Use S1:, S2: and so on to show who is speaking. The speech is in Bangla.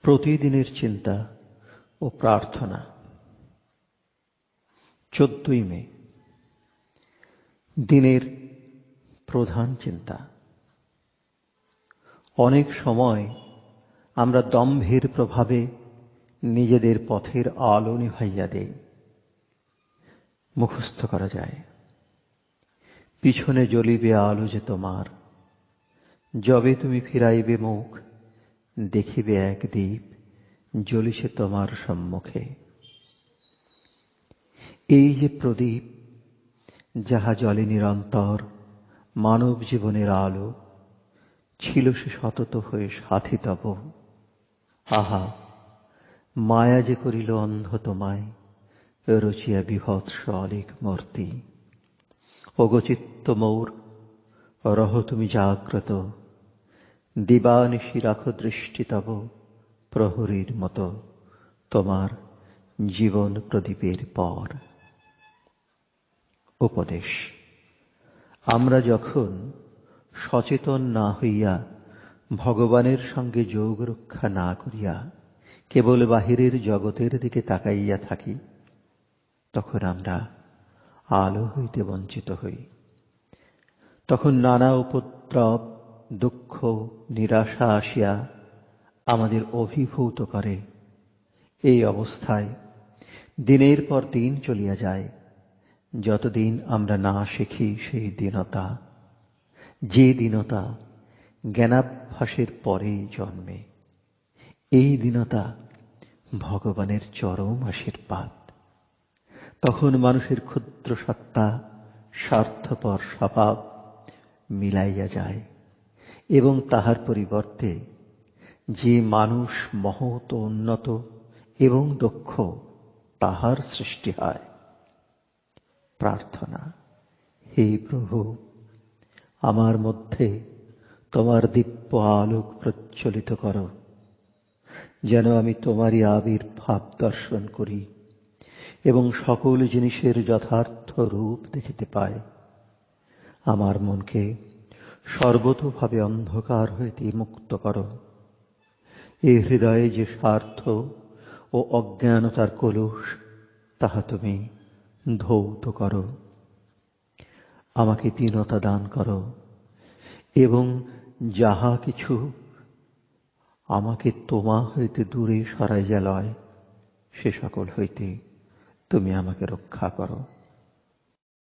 S1: প্রতিদিনের চিন্তা ও প্রার্থনা। চোদ্দই মে, দিনের প্রধান চিন্তা। অনেক সময় আমরা দম্ভের প্রভাবে নিজেদের পথের আলো নিভাইয়া দেই, মুখস্থ করা যায়। পিছনে জ্বলিবে আলো যে তোমার, যবে তুমি ফিরাইবে মুখ দেখিবে এক দ্বীপ জ্বলিছে তোমার সম্মুখে। এই যে প্রদীপ, যাহা জলে নিরন্তর মানব জীবনের আলো, ছিল সে সতত হয়ে সাথী তব। আহা, মায়া যে করিল অন্ধ তোমায়, রচিয়া বিভৎস অলিক মূর্তি। ওগচিত্ত মৌর, রহ তুমি জাগ্রত। দিবানিশি রাখো দৃষ্টি তব প্রহরীর মতো তোমার জীবন প্রদীপের পর। উপদেশ, আমরা যখন সচেতন না হইয়া ভগবানের সঙ্গে যোগ রক্ষা না করিয়া কেবল বাহিরের জগতের দিকে তাকাইয়া থাকি, তখন আমরা আলো হইতে বঞ্চিত হই। তখন নানা উপদ্রব দুঃখ, নিরাশা আসিয়া আমাদের অভিভূত করে। এই অবস্থায় দিনের পর দিন চলিয়া যায়। যতদিন আমরা না শিখি সেই দীনতা, যে দীনতা জ্ঞানাভ্যাসের পরেই জন্মে, এই দীনতা ভগবানের চরম আশীর্বাদ। তখন মানুষের ক্ষুদ্র সত্তা স্বার্থপর স্বভাব মিলাইয়া যায়। এবং তাহার পরিবর্তে যে মানুষ মহৎ উন্নত এবং দক্ষ, তাহার সৃষ্টি হয়। প্রার্থনা, হে প্রভু, আমার মধ্যে তোমার দিব্য আলোক প্রজ্বলিত করো, যেন আমি তোমারই আবির্ভাব দর্শন করি এবং সকল জিনিসের যথার্থ রূপ দেখিতে পাই। আমার মনকে সর্বতোভাবে অন্ধকার হইতে মুক্ত করো। এ হৃদয়ে যে স্বার্থ ও অজ্ঞানতার কলুষ, তাহা তুমি ধৌত করো। আমাকে দীনতা দান করো এবং যাহা কিছু আমাকে তোমা হইতে দূরে সরাইয়া লয়, সে সকল হইতে তুমি আমাকে রক্ষা করো।